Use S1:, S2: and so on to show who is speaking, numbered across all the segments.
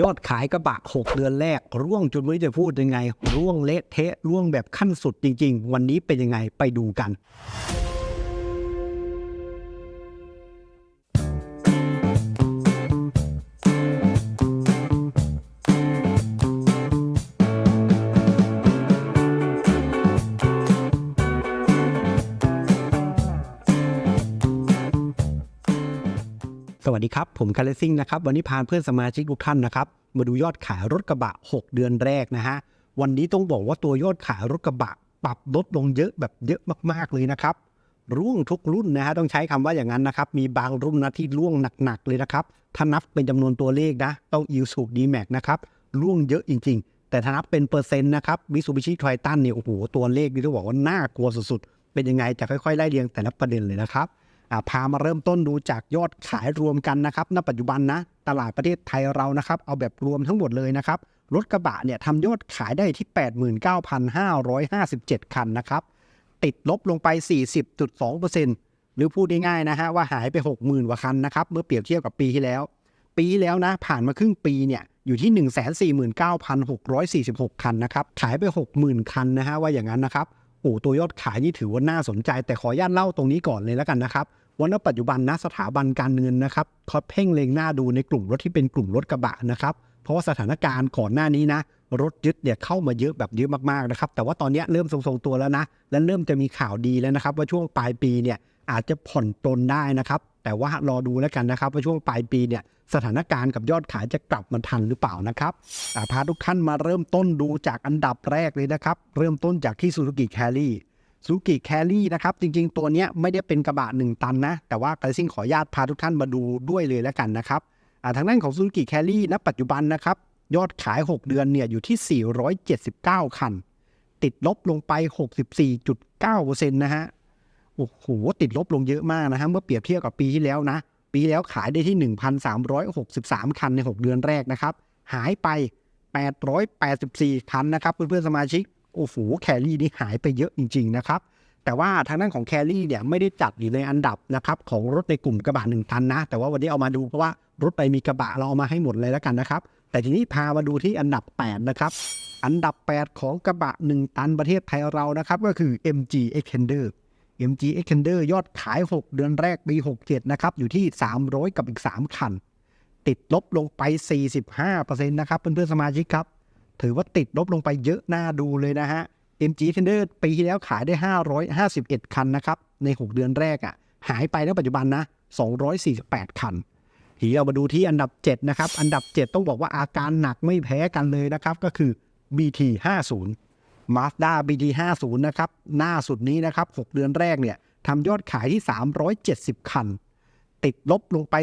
S1: ยอดขายกระบะ 6 เดือนแรก ร่วงจนไม่จะพูดยังไง ร่วงเละเทะร่วงแบบขั้นสุดจริง ๆ วันนี้เป็นยังไงไปดูกัน วัสดีครับ ผมคาร์เลซิ่งนะครับ วันนี้พาเพื่อนสมาชิกทุกท่านนะครับ มาดูยอดขายรถกระบะ 6 เดือนแรกนะฮะ วันนี้ต้องบอกว่าตัวยอดขายรถกระบะ ปรับลดลงเยอะแบบเยอะมาก ๆ เลยนะครับ ร่วงทุกรุ่นนะฮะ ต้องใช้คำว่าอย่างนั้นนะครับ มีบางรุ่นนะที่ร่วงหนัก ๆ เลยนะครับ ถ้านับเป็นจำนวนตัวเลขนะต้องอิวสูดีแม็กนะครับ ร่วงเยอะจริง ๆ แต่ถ้านับเป็นเปอร์เซ็นต์นะครับมิซูบิชิไททันเนี่ย โอ้โห ตัวเลขนี่ต้องบอกว่าน่ากลัวสุดๆ เป็นยังไงจะค่อยๆไล่เรียงแต่ละประเด็นเลยนะครับ พามาเริ่มต้นดูจากยอดขายรวมกันนะครับณปัจจุบันนะตลาดประเทศไทยเรานะครับ เอาแบบรวมทั้งหมดเลยนะครับรถกระบะเนี่ยทำยอดขายได้ที่ 89,557 คันนะครับ ติดลบลงไป 40.2%หรือพูดง่ายๆนะฮะว่าหายไป 60,000กว่าคันนะครับ เมื่อเปรียบเทียบกับปีที่แล้ว ปีแล้วนะ ผ่านมาครึ่งปีเนี่ยอยู่ที่ 149,646 คันนะครับ ขายไป 60,000 คันนะฮะว่าอย่างนั้นนะครับโอ้ตัวยอดขายนี่ถือว่าน่าสนใจ แต่ขออนุญาตเล่าตรงนี้ก่อนเลยแล้วกันนะครับ ว่าณปัจจุบันนะสถาบันการเงินนะครับเขาเพ่งเล็งหน้าดูในกลุ่มรถที่เป็นกลุ่มรถกระบะนะครับเพราะว่าสถานการณ์ก่อนหน้านี้นะรถยึดเนี่ยเข้ามาเยอะแบบเยอะมากๆนะครับแต่ว่าตอนนี้เริ่มทรงๆตัวแล้วนะและเริ่มจะมีข่าวดีแล้วนะครับ ว่าช่วงปลายปีเนี่ยอาจจะผ่อนปลนได้นะครับ แต่ว่ารอดูแล้วกันนะครับว่าช่วงปลายปีเนี่ยสถานการณ์กับยอดขายจะกลับมาทันหรือเปล่านะครับพาทุกท่านมาเริ่มต้นดูจากอันดับแรกเลยนะครับ เริ่มต้นจากที่ Suzuki Carry ซูกิแคลรี่นะครับ จริง ๆ ตัวนี้ไม่ได้เป็นกระบะ 1 ตันนะ แต่ว่าไกซิ่งขออนุญาตพาทุกท่านมาดูด้วยเลยแล้วกันนะครับทางด้านของซูกิแคลรี่ณปัจจุบันนะครับ ยอดขาย 6 เดือนเนี่ยอยู่ที่ 479 คัน ติดลบลงไป 64.9%นะฮะโอ้โหติดลบลงเยอะมากนะฮะเมื่อเปรียบเทียบกับปีที่แล้วนะ ปีที่แล้วขายได้ที่ 1,363 คันใน 6 เดือนแรกนะครับ หายไป 884 คันนะครับเพื่อนๆสมาชิก โอ้โหแครี่นี่หายไปเยอะจริง ๆ นะครับ แต่ว่าทางด้านของแครี่เนี่ยไม่ได้จัดอยู่ในอันดับนะครับของรถในกลุ่มกระบะหนึ่งตันนะ แต่ว่าวันนี้เอามาดูเพราะว่ารถไปมีกระบะเราเอามาให้หมดเลยแล้วกันนะครับ แต่ทีนี้พามาดูที่อันดับ 8 นะครับ อันดับ 8 ของกระบะ 1 ตันประเทศไทยเรานะครับ ก็คือ MG Extender MG Extender ยอดขาย 6 เดือนแรกปี 67 นะครับ อยู่ที่ 300 กับอีก 3 คัน ติดลบลงไป 45%นะครับเพื่อนๆสมาชิกครับ ถือว่าติดลบลงไปเยอะหน่าดูเลยนะฮะ MG Tender ปีที่แล้วขายได้ 551 คันนะครับ ใน 6 เดือนแรกอะ่ะ หายไปในปัจจุบันนะ 248 คัน ทีเรามาดูที่อันดับ 7 นะครับ อันดับ 7 ต้องบอกว่าอาการหนักไม่แพ้กันเลยนะครับ ก็คือ BT 50 Mazda BT 50นะครับ หน้าสุดนี้นะครับ 6 เดือนแรกเนี่ยทำยอดขายที่ 370 คัน ติดลบลงไป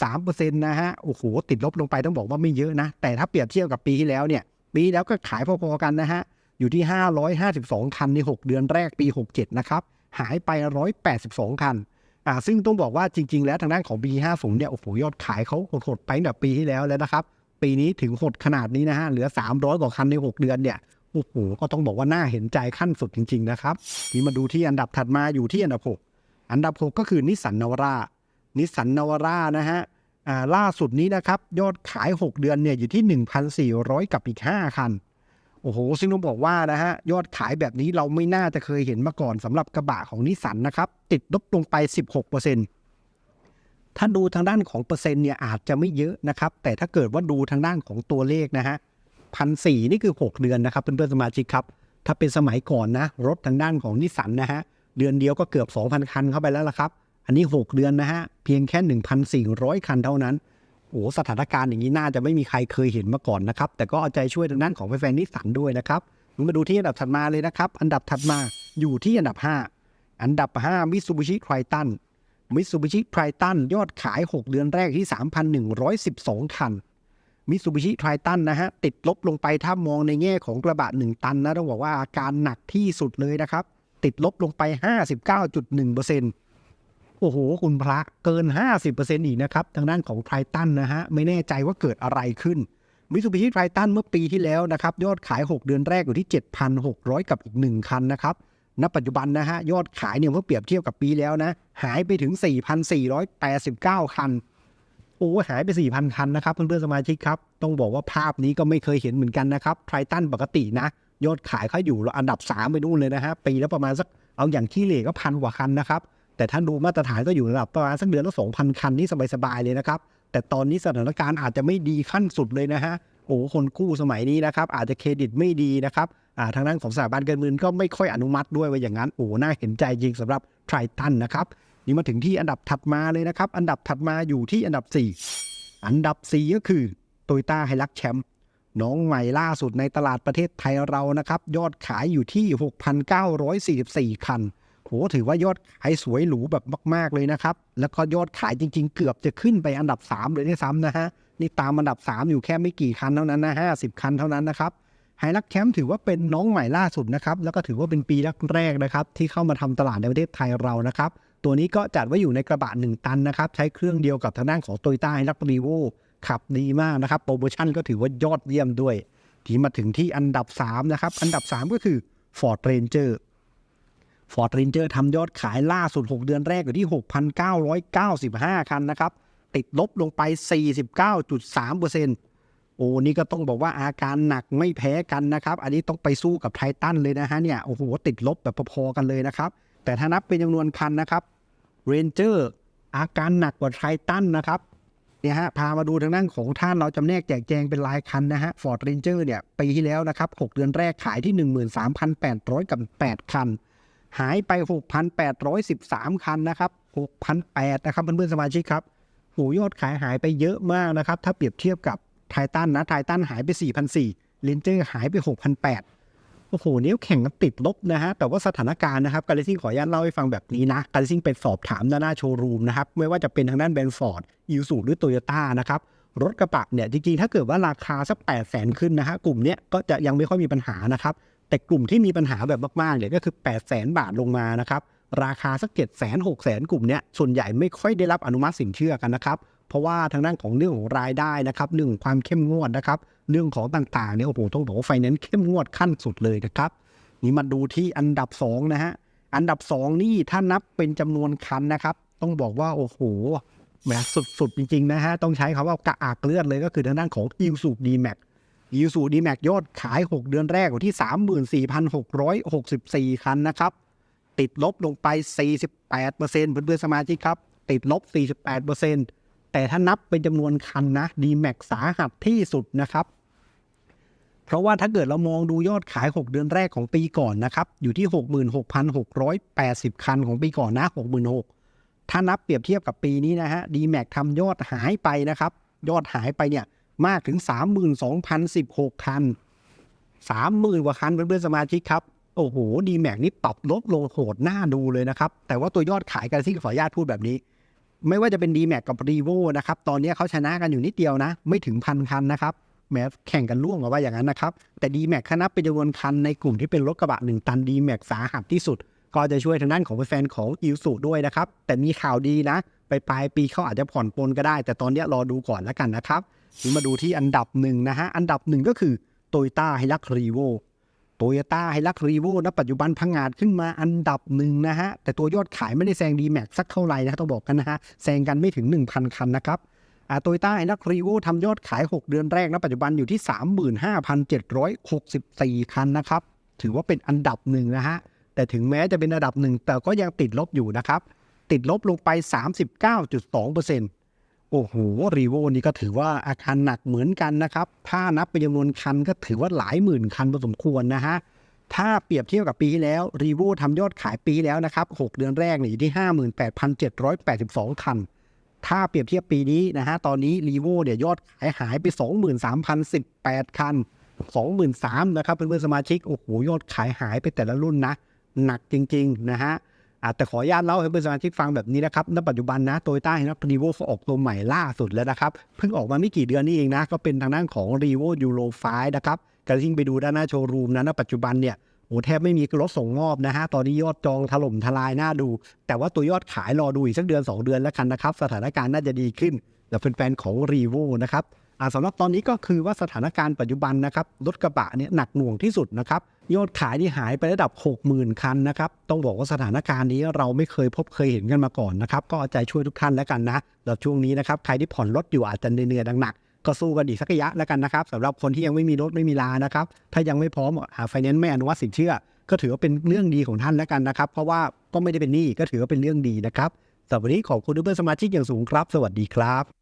S1: 33%นะฮะ โอ้โห ติดลบลงไปต้องบอกว่าไม่เยอะนะ แต่ถ้าเปรียบเทียบกับปีที่แล้วเนี่ย ปีแล้วก็ขายพอๆกันนะฮะ อยู่ที่ 552 คันใน 6 เดือนแรกปี 67 นะครับ หายไป 182 คันอ่าซึ่งต้องบอกว่าจริง ๆ แล้วทางด้านของ B50 เนี่ยโอ้โหยอดขายเขาหดๆไปตั้งแต่ปีที่แล้วแล้วนะครับ ปีนี้ถึงหดขนาดนี้นะฮะเหลือ 300 กว่าคันใน 6 เดือนเนี่ยโอ้โหก็ต้องบอกว่าน่าเห็นใจขั้นสุดจริง ๆ นะครับนี่มาดูที่อันดับถัดมาอยู่ที่อันดับ 6 อันดับ 6 ก็คือนิสสันนาวรานิสสันนาวรานะฮะ ล่าสุดนี้นะครับ ยอดขาย 6 เดือนเนี่ยอยู่ที่ 1,400 กับอีก 5 คัน โอ้โห ซึ่งต้องบอกว่านะฮะ ยอดขายแบบนี้เราไม่น่าจะเคยเห็นมาก่อนสำหรับกระบะของนิสสันนะครับ ติดลบลงไป 16%ถ้าดูทางด้านของเปอร์เซ็นต์เนี่ยอาจจะไม่เยอะนะครับ แต่ถ้าเกิดว่าดูทางด้านของตัวเลขนะฮะพันสี่นี่คือ 6 เดือนนะครับเพื่อนๆสมาชิกครับ ถ้าเป็นสมัยก่อนนะ รถทางด้านของนิสสันนะฮะเดือนเดียวก็เกือบ 2,000 คันเข้าไปแล้วละครับ อันนี้ 6 เดือนนะฮะ เพียงแค่ 1,400 คันเท่านั้น โอ้โหสถานการณ์อย่างนี้น่าจะไม่มีใครเคยเห็นมาก่อนนะครับ แต่ก็เอาใจช่วยทางด้านของแฟนนิสสันด้วยนะครับมาดูที่อันดับถัดมาเลยนะครับ อันดับถัดมาอยู่ที่อันดับ 5 อันดับ5 Mitsubishi Triton Mitsubishi Triton ยอดขาย 6 เดือนแรกที่ 3,112 คัน Mitsubishi Triton นะฮะ ติดลบลงไปถ้ามองในแง่ของกระบะ 1 ตันนะ ต้องบอกว่าอาการหนักที่สุดเลยนะครับ ติดลบลงไป 59.1% โอ้โห คุณพระเกิน 50%อีกนะครับ ทางด้านของไททันนะฮะ ไม่แน่ใจว่าเกิดอะไรขึ้นมิ t ูบิชิไททันเมื่อปีที่แล้วนะครับ ยอดขาย 6 เดือนแรกอยู่ที่ 7,600 กับอีก 1 คันนะครับ ณ ปัจจุบันนะฮะ ยอดขายเนี่ยเมื่อเปรียบเทียบกับปีแล้วนะ หายไปถึง 4,489 คัน โอ้หายไป 4,000 คันนะครับ เพื่อนๆสมาชิกครับ ต้องบอกว่าภาพนี้ก็ไม่เคยเห็นเหมือนกันนะครับไททันปกตินะ ยอดขายเขาอยู่อันดับ 3 ไปนู่นเลยนะฮะ ปีและประมาณสัก เอาอย่างขี้เหร่ก็พันกว่าคันนะครับ แต่ท่านดูมาตรฐานก็อยู่ระดับประมาณสักเดือนละ2,000คันนี่สบายๆเลยนะครับ แต่ตอนนี้สถานการณ์อาจจะไม่ดีขั้นสุดเลยนะฮะโอ้คนกู้สมัยนี้นะครับ อาจจะเครดิตไม่ดีนะครับอ่าทางด้านของสถาบันการเงินก็ไม่ค่อยอนุมัติด้วยว่าอย่างนั้นโอ้น่าเห็นใจจริงสำหรับไททันนะครับนี่มาถึงที่อันดับถัดมาเลยนะครับ อันดับถัดมาอยู่ที่อันดับ 4 อันดับ 4 ก็คือโตโยต้าไฮลักแชมป์น้องใหม่ล่าสุดในตลาดประเทศไทยเรานะครับ ยอดขายอยู่ที่ 6,944 คัน โหถือว่ายอดขายสวยหรูแบบมาก ๆ เลยนะครับ แล้วก็ยอดขายจริง ๆ เกือบจะขึ้นไปอันดับ 3 เลยด้วยซ้ำนะฮะ นี่ตามอันดับ 3 อยู่แค่ไม่กี่คันเท่านั้นนะ50คันเท่านั้นนะครับไฮลักแคมป์ถือว่าเป็นน้องใหม่ล่าสุดนะครับ แล้วก็ถือว่าเป็นปีแรกๆนะครับ ที่เข้ามาทำตลาดในประเทศไทยเรานะครับ ตัวนี้ก็จัดไว้อยู่ในกระบะ 1 ตันนะครับ ใช้เครื่องเดียวกับทางด้านของโตโยต้าไฮลักรีโวขับดีมากนะครับ โปรโมชั่นก็ถือว่ายอดเยี่ยมด้วย ที่มาถึงที่อันดับ3นะครับ อันดับ 3 ก็คือ Ford Ranger Ford Ranger ทำยอดขายล่าสุด 6 เดือนแรกอยู่ที่ 6,995 คันนะครับ ติดลบลงไป 49.3%โอ้นี่ก็ต้องบอกว่าอาการหนักไม่แพ้กันนะครับ อันนี้ต้องไปสู้กับไททันเลยนะฮะเนี่ยโอ้โหติดลบแบบพอๆกันเลยนะครับ แต่ถ้านับเป็นจำนวนคันนะครับ Ranger อาการหนักกว่าไททันนะครับเนี่ยฮะพามาดูทางด้านของท่านเราจำแนกแจกแจงเป็นรายคันนะฮะ Ford Ranger เนี่ยปีที่แล้วนะครับ 6 เดือนแรกขายที่ 13,800 กับ 8 คัน หายไป 6,813 คันนะครับ6,800นะครับเพื่อนๆสมาชิกครับโหยอดขายหายไปเยอะมากนะครับ ถ้าเปรียบเทียบกับไททันนะไททันหายไป4,400เลนเจอร์หายไป6,800โอ้โหนี่แข่งกันติดลบนะฮะ แต่ว่าสถานการณ์นะครับการเลซิ่งขออนุญาตเล่าให้ฟังแบบนี้นะการเลซิ่งไปสอบถามด้านหน้าโชว์รูมนะครับ ไม่ว่าจะเป็นทางด้านแบรนด์ฟอร์ดยูสูหรือโตโยต้านะครับรถกระบะเนี่ยจริงๆ ถ้าเกิดว่าราคาสัก8 0 0แสนขึ้นนะฮะกลุ่มเนี้ยก็จะยังไม่ค่อยมีปัญหานะครับ แต่กลุ่มที่มีปัญหาแบบมากๆเนี่ยก็คือ 8 0 0แสนบาทลงมานะครับ ราคาสัก7 0 0 0 0 6 0 0 0 0กลุ่มเนี้ยส่วนใหญ่ไม่ค่อยได้รับอนุมัติสินเชื่อกันนะครับ เพราะว่าทางด้านของเรื่องของรายได้นะครับเรื่องของความเข้มงวดนะครับ เรื่องของต่างๆเนี่ยโอ้โหต้องบอกว่าไฟแนนซ์เข้มงวดขั้นสุดเลยนะครับนี่มาดูที่อันดับ2นะฮะอันดับ 2 นี่ถ้านับเป็นจำนวนคันนะครับ ต้องบอกว่าโอ้โหแหมสุดๆจริงๆนะฮะต้องใช้คำว่ากระอักเลือดเลยก็คือทางด้านของ i ิ s u d m a x i ิ s u d m a x ยอดขาย 6 เดือนแรกอยู่ที่ 34,664 คันนะครับ ติดลบลงไป 48%เพื่อนๆสมาชิกครับ ติดลบ 48%แต่ถ้านับเป็นจำนวนคันนะ d m a x สาหัสที่สุดนะครับ เพราะว่าถ้าเกิดเรามองดูยอดขาย 6 เดือนแรกของปีก่อนนะครับ อยู่ที่ 66,680 คันของปีก่อนนะ66,000ถ้านับเปรียบเทียบกับปีนี้นะฮะ d m a x ทำยอดหายไปนะครับ ยอดหายไปเนี่ย มากถึง 32,016 คัน 30,000 กว่าคันเพื่อนๆสมาชิกครับ โอ้โห d m a x นี่ปรับลดลงโหดหน้าดูเลยนะครับ แต่ว่าตัวยอดขายกันที่ขออนุญาตพูดแบบนี้ ไม่ว่าจะเป็น d m a x กับ r e v o นะครับ ตอนนี้เขาชนะกันอยู่นิดเดียวนะ ไม่ถึงพันคันนะครับแม้แข่งกันล่วงเอาว่าอย่างนั้นนะครับ แต่ d m a x คณะเป็นจำนวนคันในกลุ่มที่เป็นรถกระบะ 1 ตัน d m a x สาหัสที่สุด ก็จะช่วยทางด้านของแฟนของอิวสุด้วยนะครับแต่มีข่าวดีนะไปปลายปีเขาอาจจะผ่อนปลนก็ได้ แต่ตอนนี้รอดูก่อนแล้วกันนะครับ มาดูที่อันดับหนึ่งนะฮะ อันดับหนึ่งก็คือ t o y ต้าไฮลักรีโวโตโยต้าไฮลักรีโวณปัจจุบันพังงาดขึ้นมาอันดับหนึ่งนะฮะ แต่ตัวยอดขายไม่ได้แซง d m a x สักเท่าไหร่นะต้องบอกกันนะฮะ แซงกันไม่ถึง 1,000 คันนะครับโตโยต้าไอนักรีโวทำยอดขาย 6 เดือนแรกนะปัจจุบันอยู่ที่ 35,764 คันนะครับ ถือว่าเป็นอันดับหนึ่งนะฮะ แต่ถึงแม้จะเป็นอันดับหนึ่งแต่ก็ยังติดลบอยู่นะครับ ติดลบลงไป 39.2% โอ้โหรีโวนี่ก็ถือว่าอาการหนักเหมือนกันนะครับ ถ้านับเป็นจำนวนคันก็ถือว่าหลายหมื่นคันพอสมควรนะฮะ ถ้าเปรียบเทียบกับปีที่แล้วรีโวทำยอดขายปีที่แล้วนะครับ 6 เดือนแรกเนี่ยอยู่ที่ 58,782 คัน ถ้าเปรียบเทียบปีนี้นะฮะ ตอนนี้รีโวเนี่ยยอดขายหายไป 23,018 คัน 23,000นะครับเพื่อนๆสมาชิก โอ้โหยอดขายหายไปแต่ละรุ่นนะ หนักจริง ๆ นะฮะ อะแต่ขออนุญาตเล่าให้เพื่อนสมาชิกฟังแบบนี้นะครับ ณ ปัจจุบันนะโตโยต้าเห็นว่ารีโวเขาออกตัวใหม่ล่าสุดแล้วนะครับ เพิ่งออกมาไม่กี่เดือนนี่เองนะ ก็เป็นทางด้านของรีโวยูโรไฟนะครับกระทิงไปดูด้านหน้าโชว์รูมนะณปัจจุบันเนี่ยโอ้แทบไม่มีรถส่งมอบนะฮะ ตอนนี้ยอดจองถล่มทลายน่าดู แต่ว่าตัวยอดขายรอดูอีกสักเดือน 2 เดือนแล้วกันนะครับ สถานการณ์น่าจะดีขึ้นแต่แฟนๆของรีโวนะครับ สำหรับตอนนี้ก็คือว่าสถานการณ์ปัจจุบันนะครับรถกระบะเนี่ยหนักหน่วงที่สุดนะครับยอดขายที่หายไประดับ 60,000 คันนะครับต้องบอกว่าสถานการณ์นี้เราไม่เคยพบเคยเห็นกันมาก่อนนะครับก็เอาใจช่วยทุกท่านแล้วกันนะแล้วช่วงนี้นะครับใครที่ผ่อนรถอยู่อาจจะเหนื่อยหนักก็สู้กันอีกสักระยะแล้วกันนะครับสำหรับคนที่ยังไม่มีรถไม่มีลานะครับถ้ายังไม่พร้อมหาไฟแนนซ์ไม่อนุมัติสินเชื่อ ก็ถือว่าเป็นเรื่องดีของท่านแล้วกันนะครับ เพราะว่าก็ไม่ได้เป็นหนี้ก็ถือว่าเป็นเรื่องดีนะครับสำหรับวันนี้ขอบคุณทุกเพื่อนสมาชิกอย่างสูงครับ สวัสดีครับ